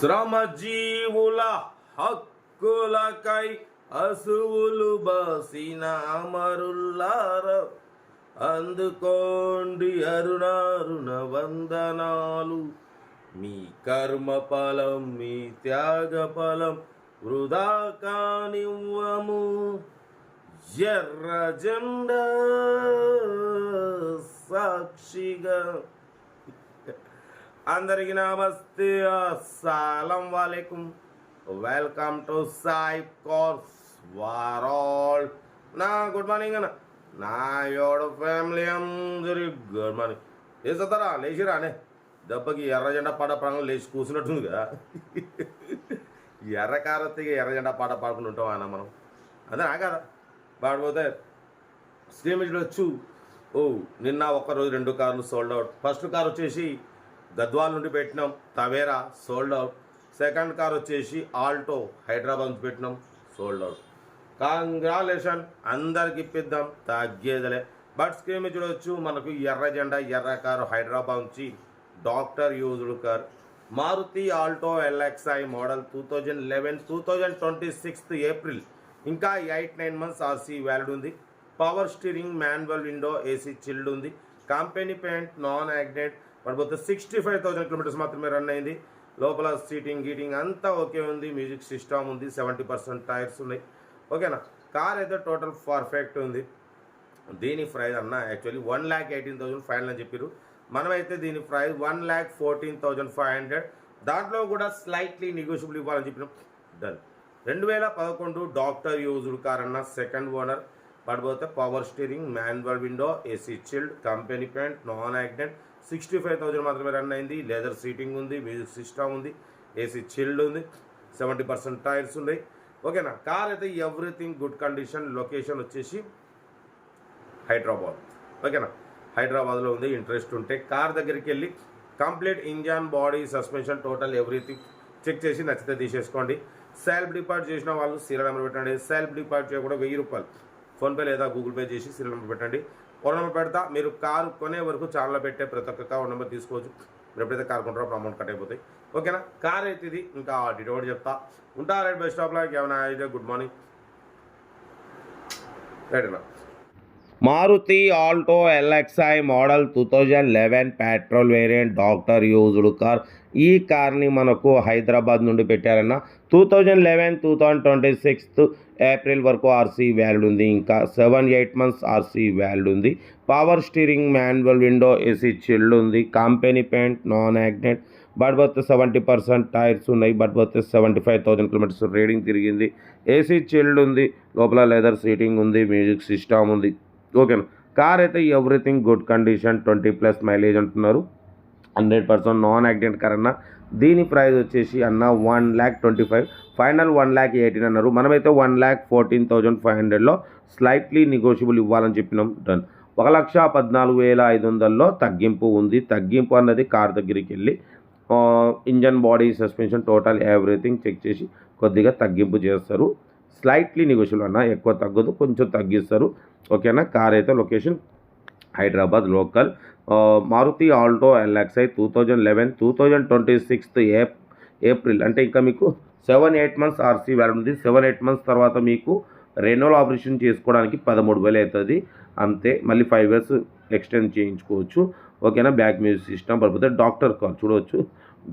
శ్రమజీవుల హక్కులకై అసువులు బసిన అమరుల్లార అందుకోండి అరుణారుణ వందనాలు. మీ కర్మ ఫలం మీ త్యాగ ఫలం వృధా కానివ్వము. ఎర్ర జెండా సాక్షిగా అందరికి నమస్తే. అస్సలం వాలేకుం. వెల్కమ్ టు సాయి కోర్స్ వారాల్. నా గుడ్ మార్నింగ్ అన్న. నా యోడు ఫ్యామిలీ అందరి గుడ్ మార్నింగ్. లేస్తారా? లేచిరానే దెబ్బకి ఎర్ర జెండా పాట ప్రాణం లేచి కూర్చున్నట్టుంది కదా ఎర్ర కారత్తిగా ఎర్ర జెండా పాట పాడుకుని ఉంటాం అన్న మనం. అదే నా కదా. పాడిపోతే స్టేమేజ్లో వచ్చు ఓ నిన్న ఒక్క రోజు రెండు కార్లు సోల్డ్ అవుట్. ఫస్ట్ కార్ వచ్చేసి గద్వాల్ నుండి పెట్టినాం Tavera sold out second car వచ్చేసి ఆల్టో హైదరాబాద్ నుంచి పెట్టినాం సోల్డ్ అవుట్ కంగ్రాలేషన్ అందరికి ఇప్పిద్దాం తగ్గేదలే. బట్ స్క్రీన్ చూడవచ్చు మనకు ఎర్ర జెండా ఎర్ర కారు హైదరాబాద్ నుంచి doctor used car. Maruti Alto LXI model two thousand eleven two thousand twenty sixth April ఇంకా eight nine months RC valid ఉంది. Power steering manual window AC chilled ఉంది. కంపెనీ పెయింట్ నాన్ యాగ్నెట్ పడిపోతే sixty five thousand kilometres మాత్రమే run అయింది. లోపల seating గీటింగ్ అంతా okay ఉంది. మ్యూజిక్ సిస్టమ్ ఉంది. సెవెంటీ పర్సెంట్ టైర్స్ ఉన్నాయి. ఓకేనా కార్ అయితే టోటల్ పర్ఫెక్ట్ ఉంది. దీని ప్రైజ్ అన్న actually one lakh eighteen thousand five hundred అని చెప్పారు మనమైతే దీని price one lakh fourteen thousand five hundred దాంట్లో కూడా స్లైట్లీ నెగోషియబుల్ ఇవ్వాలని చెప్పినాం. డన్ రెండు వేల పదకొండు డాక్టర్ యూజ్డ్ కార్ అన్న సెకండ్ ఓనర్ పడిపోతే power steering manual window AC chilled company paint non accident sixty five thousand మాత్రమే రన్ అయింది. లెదర్ సీటింగ్ ఉంది మ్యూజిక్ సిస్టమ్ ఉంది ఏసీ చిల్డ్ ఉంది సెవెంటీ పర్సెంట్ టైర్స్ ఉన్నాయి. ఓకేనా కార్ అయితే ఎవ్రీథింగ్ గుడ్ కండిషన్ లొకేషన్ వచ్చేసి హైదరాబాద్. ఓకేనా హైదరాబాద్లో ఉంది ఇంట్రెస్ట్ ఉంటే కార్ దగ్గరికి వెళ్ళి complete engine body suspension total everything check చేసి నచ్చితే తీసేసుకోండి. సెల్ఫ్ డిపాజిట్ చేసిన వాళ్ళు సీరియల్ నెంబర్ పెట్టండి. సెల్ఫ్ డిపాజిట్ చేయకుండా వెయ్యి రూపాయలు. ఫోన్పే లేదా గూగుల్ పే చేసి సీరియల్ నెంబర్ పెట్టండి. ఫోన్ పెడతా. మీరు కారు కొనే వరకు ఛానల్లో పెట్టే ప్రతి ఒక్క కార్ నెంబర్ తీసుకోవచ్చు. మీరు ఎప్పుడైతే కార్ కొంటారో అప్పుడు అమౌంట్ కట్ అయిపోతాయి. ఓకేనా? కార్ అయితే ఇది. ఇంకా డీటెయిల్ చెప్తా. ఉంటా రైట్ బస్ స్టాప్లో. ఏమైనా అయితే గుడ్ మార్నింగ్. రైట్ అన్న. Maruti Alto LXI model two thousand eleven petrol variant doctor used car. ఈ కార్ని మనకు హైదరాబాద్ నుండి పెట్టారన్న two thousand eleven two thousand twenty sixth April వరకు ఆర్సీ వ్యాలిడ్ ఉంది. ఇంకా seven eight months RC valid ఉంది. Power steering manual window AC chilled ఉంది. Company paint non accident but పోతే సెవెంటీ పర్సెంట్ టైర్స్ ఉన్నాయి. బట్ పోతే seventy five thousand kilometres reading తిరిగింది. AC chilled ఉంది. లోపల లెదర్ సీటింగ్ ఉంది. మ్యూజిక్ సిస్టమ్ ఉంది. ఓకేనా. కార్ అయితే everything good condition twenty plus mileage అంటున్నారు. Hundred percent non accident car అన్న. దీని ప్రైస్ వచ్చేసి అన్న one lakh twenty five. Final one lakh eighteen అన్నారు. మనమైతే one lakh fourteen thousand five హండ్రెడ్లో స్లైట్లీ నెగోషియబుల్ ఇవ్వాలని చెప్పినాం. డన్ ఒక లక్ష పద్నాలుగు వేల ఐదు వందల్లో తగ్గింపు ఉంది. తగ్గింపు అన్నది కార్ దగ్గరికి వెళ్ళి engine body suspension total everything check చేసి కొద్దిగా తగ్గింపు చేస్తారు. స్లైట్లీ నెగోషియబుల్ అన్న ఎక్కువ తగ్గదు కొంచెం తగ్గిస్తారు. ఓకేనా? కార్ అయితే location Hyderabad local. Maruti Alto LXI two thousand eleven two thousand twenty sixth ఏప్ ఏప్రిల్. అంటే ఇంకా మీకు seven eight months RC valid ఉంది. సెవెన్ ఎయిట్ మంత్స్ తర్వాత మీకు రెన్యువల్ ఆపరేషన్ చేసుకోవడానికి పదమూడు వేలు అవుతుంది. అంతే. మళ్ళీ ఫైవ్ ఇయర్స్ ఎక్స్టెండ్ చేయించుకోవచ్చు. ఓకేనా? బ్యాక్ మ్యూజిక్ సిస్టమ్ పడిపోతే డాక్టర్ కార్ చూడవచ్చు.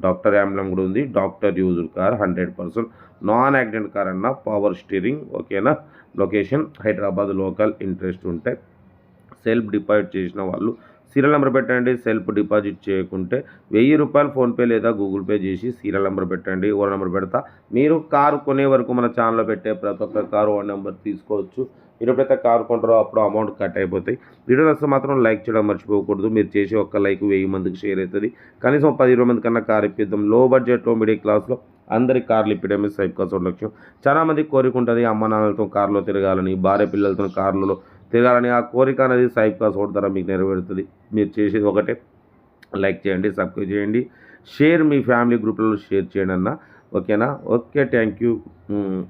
డాక్టర్ యామ్లం కూడా ఉంది. Doctor user car hundred percent. Non accident car అన్న పవర్ స్టీరింగ్ ఓకేనా? లొకేషన్ హైదరాబాద్ లోకల్ ఇంట్రెస్ట్ ఉంటే సెల్ఫ్ డిపాజిట్ చేసిన వాళ్ళు సీరియల్ నెంబర్ పెట్టండి సెల్ఫ్ డిపాజిట్ చేయకుంటే వెయ్యి రూపాయలు ఫోన్పే లేదా గూగుల్ పే చేసి సీరియల్ నెంబర్ పెట్టండి ఓ నెంబర్ పెడతా. మీరు కారు కొనే వరకు మన ఛానల్లో పెట్టే ప్రతి ఒక్క కారు ఓ నెంబర్ తీసుకోవచ్చు. మీరు ఎప్పుడైతే కారు కొంటారో అప్పుడు అమౌంట్ కట్ అయిపోతాయి. వీడియో నచ్చితే మాత్రం లైక్ చేయడం మర్చిపోకూడదు. మీరు చేసే ఒక్క లైక్ వెయ్యి మందికి షేర్ అవుతుంది. కనీసం పది ఇరవై మంది కన్నా కారు ఇప్పిద్దాం. లో బడ్జెట్లో మిడిల్ క్లాస్లో అందరి కార్లు ఇప్పడమే సైప్ కాస్ట్ లక్ష్యం చాలా మంది కోరిక ఉంటుంది అమ్మ నాన్నలతో కారులో తిరగాలని భార్య పిల్లలతో కార్లలో తిరగాలని ఆ కోరిక అనేది సైడ్ కాస్ట్ ద్వారా మీకు నెరవేరుతుంది. మీరు చేసేది ఒకటే. లైక్ చేయండి సబ్స్క్రైబ్ చేయండి. షేర్ మీ ఫ్యామిలీ గ్రూప్లలో షేర్ చేయండి అన్న. ఓకేనా? Okay thank you.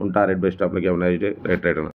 ఉంటా రెడ్ బెస్ట్ స్టాప్లోకి ఏమైనా రైట్ రైట్ అన్న.